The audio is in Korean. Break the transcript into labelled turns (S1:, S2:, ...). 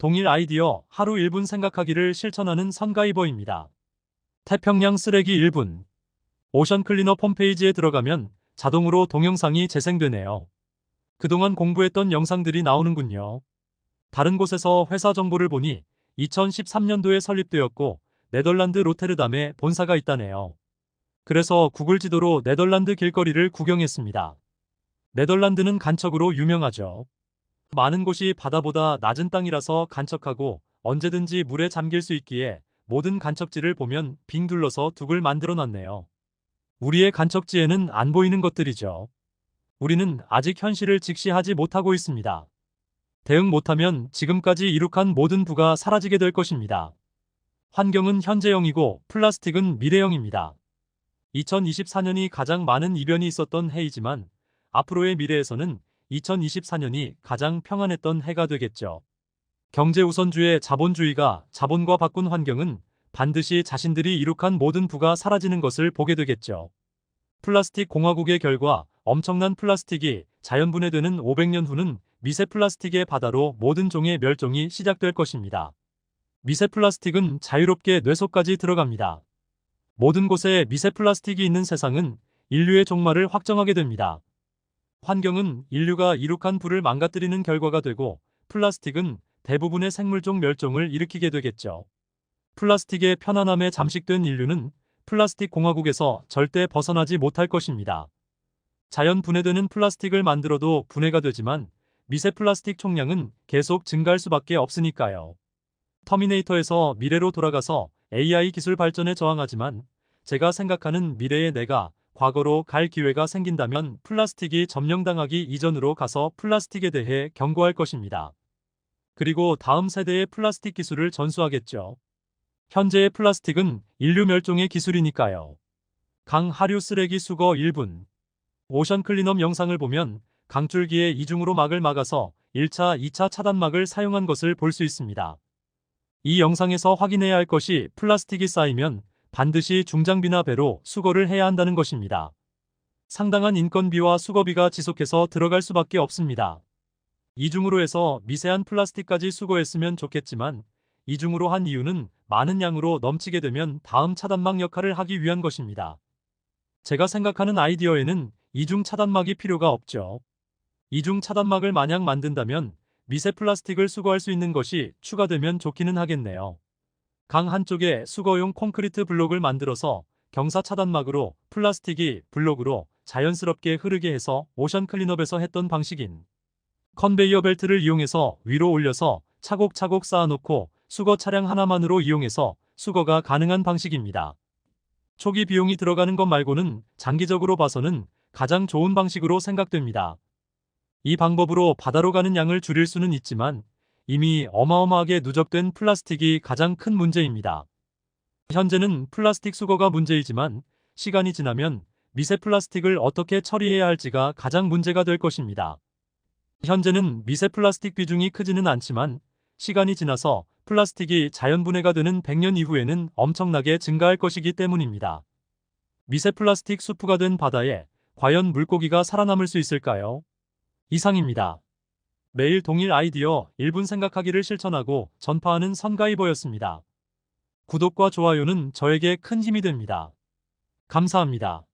S1: 동일 아이디어 하루 1분 생각하기를 실천하는 선가이버입니다. 태평양 쓰레기 1분. 오션 클리너 홈페이지에 들어가면 자동으로 동영상이 재생되네요. 그동안 공부했던 영상들이 나오는군요. 다른 곳에서 회사 정보를 보니 2013년도에 설립되었고 네덜란드 로테르담에 본사가 있다네요. 그래서 구글 지도로 네덜란드 길거리를 구경했습니다. 네덜란드는 간척으로 유명하죠. 많은 곳이 바다보다 낮은 땅이라서 간척하고 언제든지 물에 잠길 수 있기에 모든 간척지를 보면 빙 둘러서 둑을 만들어 놨네요. 우리의 간척지에는 안 보이는 것들이죠. 우리는 아직 현실을 직시하지 못하고 있습니다. 대응 못하면 지금까지 이룩한 모든 부가 사라지게 될 것입니다. 환경은 현재형이고 플라스틱은 미래형입니다. 2024년이 가장 많은 이변이 있었던 해이지만 앞으로의 미래에서는 2024년이 가장 평안했던 해가 되겠죠. 경제 우선주의 자본주의가 자본과 바꾼 환경은 반드시 자신들이 이룩한 모든 부가 사라지는 것을 보게 되겠죠. 플라스틱 공화국의 결과 엄청난 플라스틱이 자연 분해되는 500년 후는 미세 플라스틱의 바다로 모든 종의 멸종이 시작될 것입니다. 미세 플라스틱은 자유롭게 뇌속까지 들어갑니다. 모든 곳에 미세 플라스틱이 있는 세상은 인류의 종말을 확정하게 됩니다. 환경은 인류가 이룩한 부를 망가뜨리는 결과가 되고 플라스틱은 대부분의 생물종 멸종을 일으키게 되겠죠. 플라스틱의 편안함에 잠식된 인류는 플라스틱 공화국에서 절대 벗어나지 못할 것입니다. 자연 분해되는 플라스틱을 만들어도 분해가 되지만 미세 플라스틱 총량은 계속 증가할 수밖에 없으니까요. 터미네이터에서 미래로 돌아가서 AI 기술 발전에 저항하지만 제가 생각하는 미래의 내가 과거로 갈 기회가 생긴다면 플라스틱이 점령당하기 이전으로 가서 플라스틱에 대해 경고할 것입니다. 그리고 다음 세대의 플라스틱 기술을 전수하겠죠. 현재의 플라스틱은 인류 멸종의 기술이니까요. 강 하류 쓰레기 수거 1분. 오션 클리넘 영상을 보면 강줄기에 이중으로 막을 막아서 1차, 2차 차단막을 사용한 것을 볼 수 있습니다. 이 영상에서 확인해야 할 것이 플라스틱이 쌓이면 반드시 중장비나 배로 수거를 해야 한다는 것입니다. 상당한 인건비와 수거비가 지속해서 들어갈 수밖에 없습니다. 이중으로 해서 미세한 플라스틱까지 수거했으면 좋겠지만 이중으로 한 이유는 많은 양으로 넘치게 되면 다음 차단막 역할을 하기 위한 것입니다. 제가 생각하는 아이디어에는 이중 차단막이 필요가 없죠. 이중 차단막을 만약 만든다면 미세 플라스틱을 수거할 수 있는 것이 추가되면 좋기는 하겠네요. 강 한쪽에 수거용 콘크리트 블록을 만들어서 경사 차단막으로 플라스틱이 블록으로 자연스럽게 흐르게 해서 오션 클린업에서 했던 방식인 컨베이어 벨트를 이용해서 위로 올려서 차곡차곡 쌓아놓고 수거 차량 하나만으로 이용해서 수거가 가능한 방식입니다. 초기 비용이 들어가는 것 말고는 장기적으로 봐서는 가장 좋은 방식으로 생각됩니다. 이 방법으로 바다로 가는 양을 줄일 수는 있지만 이미 어마어마하게 누적된 플라스틱이 가장 큰 문제입니다. 현재는 플라스틱 수거가 문제이지만 시간이 지나면 미세 플라스틱을 어떻게 처리해야 할지가 가장 문제가 될 것입니다. 현재는 미세 플라스틱 비중이 크지는 않지만 시간이 지나서 플라스틱이 자연분해가 되는 100년 이후에는 엄청나게 증가할 것이기 때문입니다. 미세 플라스틱 수프가 된 바다에 과연 물고기가 살아남을 수 있을까요? 이상입니다. 매일 동일 아이디어 1분 생각하기를 실천하고 전파하는 선가이버였습니다. 구독과 좋아요는 저에게 큰 힘이 됩니다. 감사합니다.